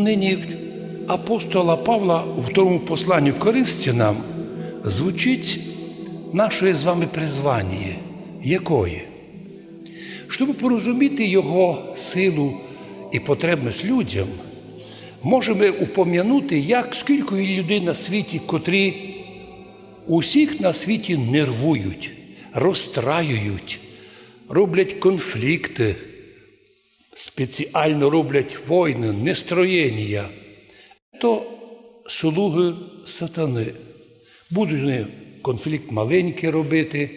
нині апостола Павла у второму посланню Коринфянам звучить наше з вами призвання. Якої? Щоб порозуміти його силу і потребність людям, можемо упом'янути, як скільки є людей на світі, котрі усіх на світі нервують, розстраюють, роблять конфлікти, спеціально роблять війни, нестроєння, то слуги сатани. Будуть вони конфлікт маленький робити,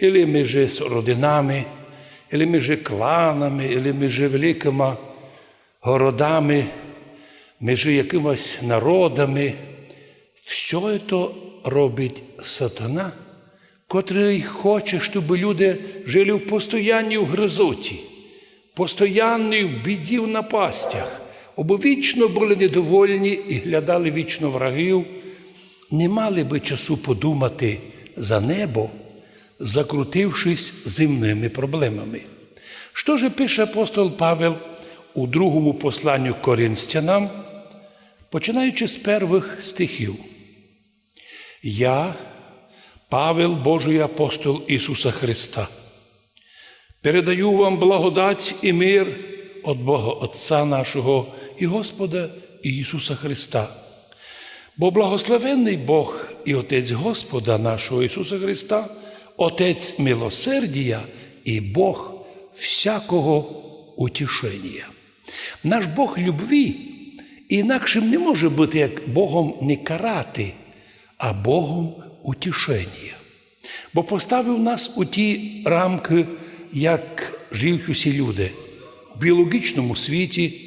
або між родинами, або між кланами, або між великими городами, між якимось народами. Все це робить сатана, котрий хоче, щоб люди жили в постоянній гризоті, постоянній в біді в напастях, або вічно були недовольні і глядали вічно врагів, не мали би часу подумати за небо, закрутившись земними проблемами. Що ж пише апостол Павел у другому посланню Коринфянам, починаючи з перших стихів. Я, Павел, Божий апостол Ісуса Христа, передаю вам благодать і мир від Бога Отця нашого і Господа Ісуса Христа. Бо благословенний Бог і Отець Господа нашого Ісуса Христа, Отець милосердія і Бог всякого утішення. Наш Бог любві інакшим не може бути як Богом не карати, а Богом утішення. Бо поставив нас у ті рамки, як живуть усі люди в біологічному світі,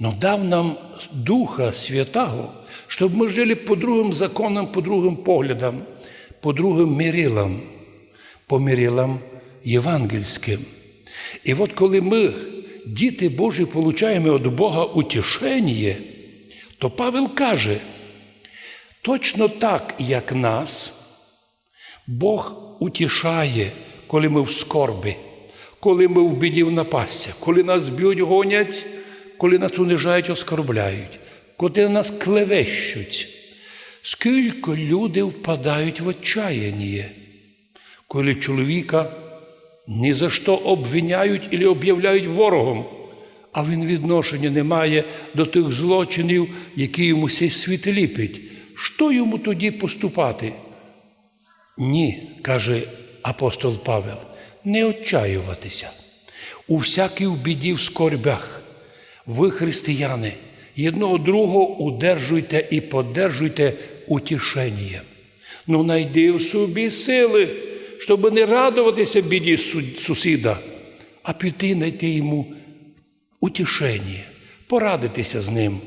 но дав нам Духа Святого, щоб ми жили по другим законам, по другим поглядам, по другим мірилам, по мірилам євангельським. І от коли ми, діти Божі, получаємо від Бога утішення, то Павел каже, точно так, як нас, Бог утішає, коли ми в скорбі, коли ми в біді в напастя, коли нас б'ють, гонять, коли нас унижають, оскорбляють, коли нас клевещуть. Скільки люди впадають в отчаяння, коли чоловіка ні за що обвиняють і об'являють ворогом, а він відношення не має до тих злочинів, які йому цей світ ліпить. Що йому тоді поступати? Ні, каже апостол Павел, не отчаюватися. У всякій в біді в скорбях. Ви, християни, одного другого удержуйте і подержуйте утішенням. Ну, найди в собі сили, щоб не радуватися біді сусіда, а піти знайти йому утішення, порадитися з ним,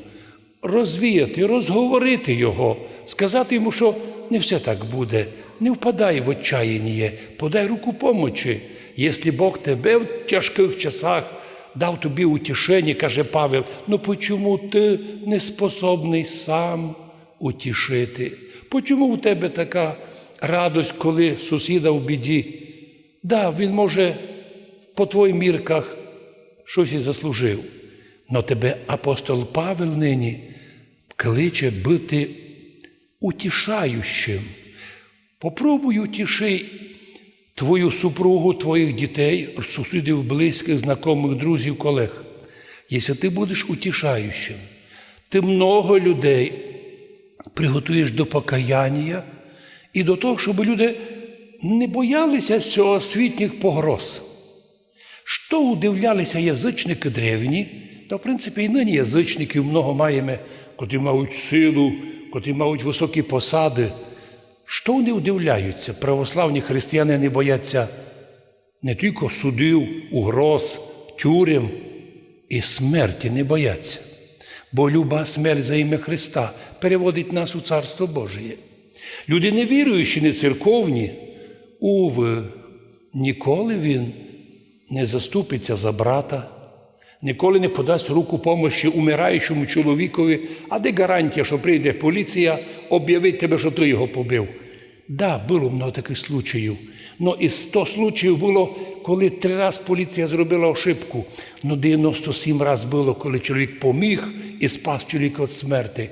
розвіяти, розговорити його, сказати йому, що не все так буде, не впадай в отчаяння, подай руку помочі. Якщо Бог тебе в тяжких часах дав тобі утішення, каже Павел, ну почому ти не способний сам утішити? Почому у тебе така радость, коли сусіда в біді? Да, він може по твоїх мірках щось і заслужив. Но тебе апостол Павел нині кличе бути утішаючим. Попробуй утіши твою супругу, твоїх дітей, сусідів, близьких, знайомих, друзів, колег. Якщо ти будеш утішаючим, ти много людей приготуєш до покаяння і до того, щоб люди не боялися цього освітніх погроз. Що удивлялися язичники древні, та в принципі і нині язичників много маємо, котрі мають силу, котрі мають високі посади. Що вони удивляються? Православні християни не бояться не тільки судів, угроз, тюрем і смерті не бояться. Бо люба смерть за ім'я Христа переводить нас у Царство Божє. Люди невіруючі, не церковні, уви, ніколи він не заступиться за брата, ніколи не подасть руку помощі умираючому чоловікові, а де гарантія, що прийде поліція, об'явить тебе, що ти його побив. Да, було много таких случаїв. Но із 100 случаїв було, коли три рази поліція зробила ошибку, ну 97 разів було, коли чоловік поміг і спас чоловіка від смерти.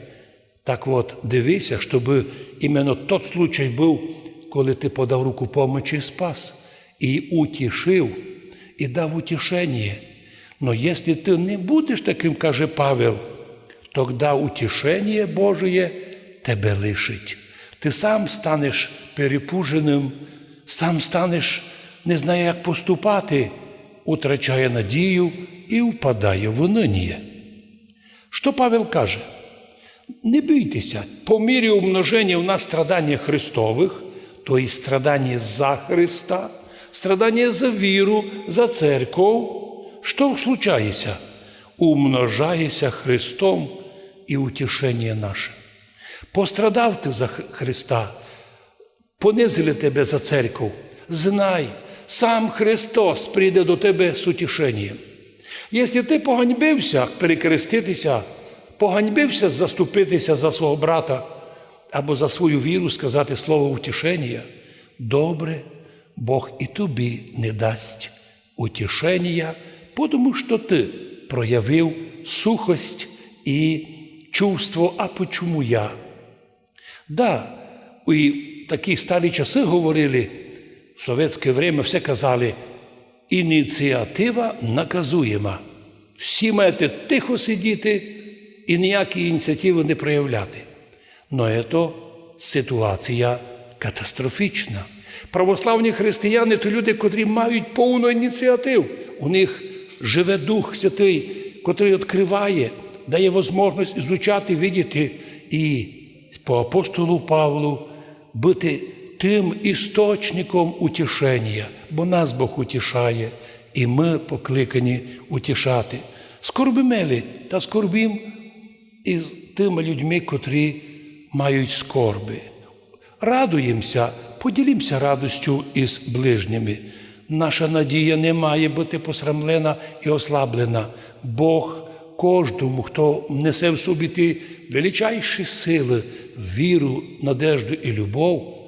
Так от, дивися, щоб іменно тот случай був, коли ти подав руку помочі і спас, і утішив, і дав утішення. Но якщо ти не будеш таким, каже Павел, тоді утішення Божє тебе лишить. Ти сам станеш перепуженим, сам станеш, не знає, як поступати, утрачає надію і впадає в уныние. Що Павел каже? Не бійтеся, по мірі умноження в нас страдання Христових, то і страдання за Христа, страдання за віру, за церков. Що случається? Умножається Христом і утішення наше. Пострадав ти за Христа, понизили тебе за церкву. Знай, сам Христос прийде до тебе з утішенням. Якщо ти поганьбився перекреститися, поганьбився заступитися за свого брата або за свою віру сказати слово утішення, добре, Бог і тобі не дасть утішення, тому що ти проявив сухость і чувство, а почому я? Да, і такі старі часи говорили, в совєтське время все казали, ініціатива наказуєма. Всі маєте тихо сидіти і ніякі ініціативи не проявляти. Но це ситуація катастрофічна. Православні християни то люди, котрі мають повну ініціативу. У них живе Дух Святий, котрий відкриває, дає можливість ізучати, видіти і по апостолу Павлу бути тим істочником утішення, бо нас Бог утішає, і ми покликані утішати. Скорбимели та скорбім із тими людьми, котрі мають скорби. Радуємося, поділімося радостю із ближніми. Наша надія не має бути посрамлена і ослаблена. Бог кожному, хто несе в собі ті величайші сили, віру, надежду і любов,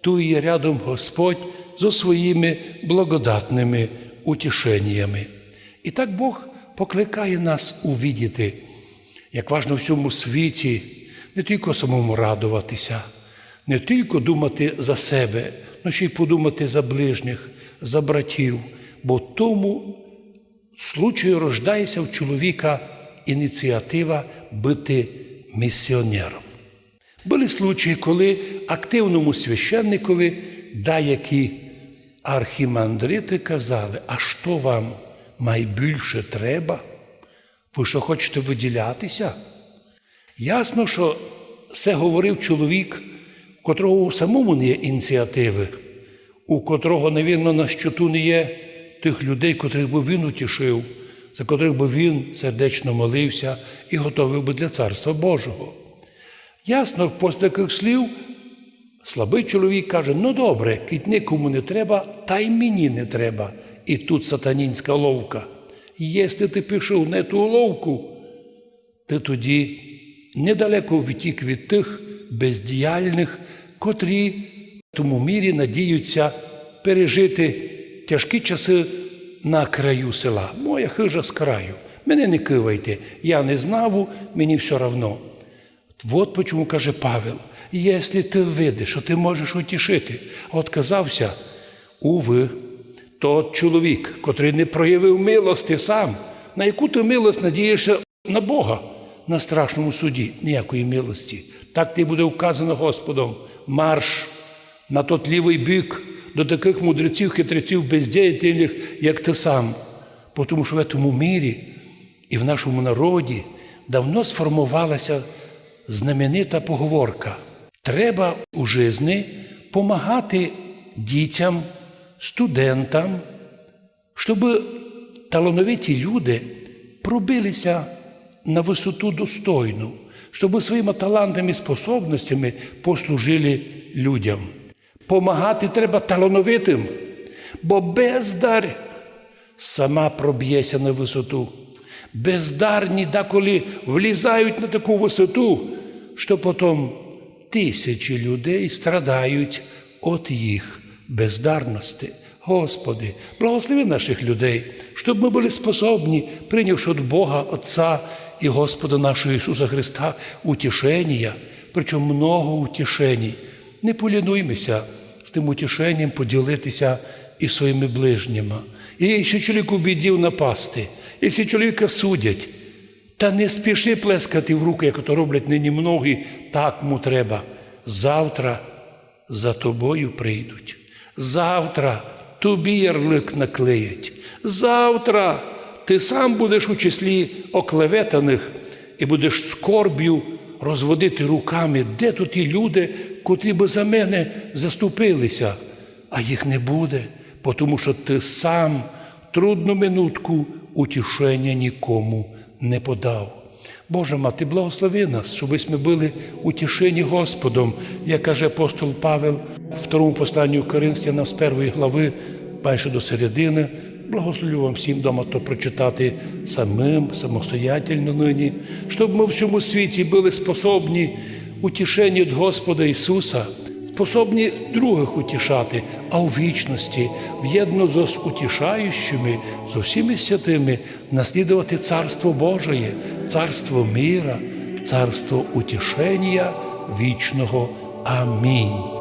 ту є рядом Господь зо своїми благодатними утішеннями. І так Бог покликає нас увідіти, як важно в цьому світі не тільки самому радуватися, не тільки думати за себе, але ще й подумати за ближніх, за братів, бо в тому случаю рождається в чоловіка ініціатива бути місіонером. Були случаї, коли активному священникові деякі архімандрити казали, а що вам найбільше треба? Ви що хочете виділятися? Ясно, що це говорив чоловік, котрого у самому не є ініціативи, у котрого, невірно, на щоту не є тих людей, котрих би він утішив, за котрих би він сердечно молився і готовий би для Царства Божого. Ясно, після таких слів слабий чоловік каже: ну добре, кить нікому не треба, та й мені не треба. І тут сатанінська ловка. Якщо ти пішов на ту ловку, ти тоді недалеко втік від тих бездіяльних, котрі тому мірі надіються пережити тяжкі часи на краю села. Моя хижа з краю. Мене не кивайте, я не знав, мені все равно. От чому каже Павел, якщо ти видиш, що ти можеш утішити, а отказався, уви, тот чоловік, котрий не проявив милости сам, на яку ти милость надієшся на Бога на страшному суді, ніякої милості. Так ти буде вказано Господом, марш на тот лівий бік до таких мудреців, хитреців, бездіятельних, як ти сам. Тому що в цьому мірі і в нашому народі давно сформувалася знаменита поговорка. Треба у житті допомагати дітям, студентам, щоб талановиті люди пробилися на висоту достойну, щоб своїми талантами і способностями послужили людям. Помагати треба талановитим, бо бездар сама проб'ється на висоту. Бездарні деколи влізають на таку висоту, що потім тисячі людей страдають від їх бездарності. Господи, благослови наших людей, щоб ми були способні, прийнявши від Бога Отця і Господа нашого Ісуса Христа, утішення, причому много утішень. Не полінуймося з тим утішенням поділитися із своїми ближніми. І якщо чоловіку бідів напасти, якщо чоловіка судять, та не спіши плескати в руки, як то роблять нині многі, так му треба. Завтра за тобою прийдуть. Завтра тобі ярлик наклеять. Завтра ти сам будеш у числі оклеветаних і будеш скорб'ю розводити руками, де тут ті люди, котрі би за мене заступилися, а їх не буде, тому що ти сам трудну минутку утішення нікому не подав. Боже мати, благослови нас, щоб ми були утішені Господом, як каже апостол Павел в второму посланню Коринфянам з першої глави, майже до середини. Благословлю вам всім дома то прочитати самим, самостоятельно нині, щоб ми в всьому світі були способні утішені від Господа Ісуса, способні других утішати, а у вічності, в'єдно з утішаючими, з усіми святими, наслідувати Царство Божеє, Царство міра, Царство утішення вічного. Амінь.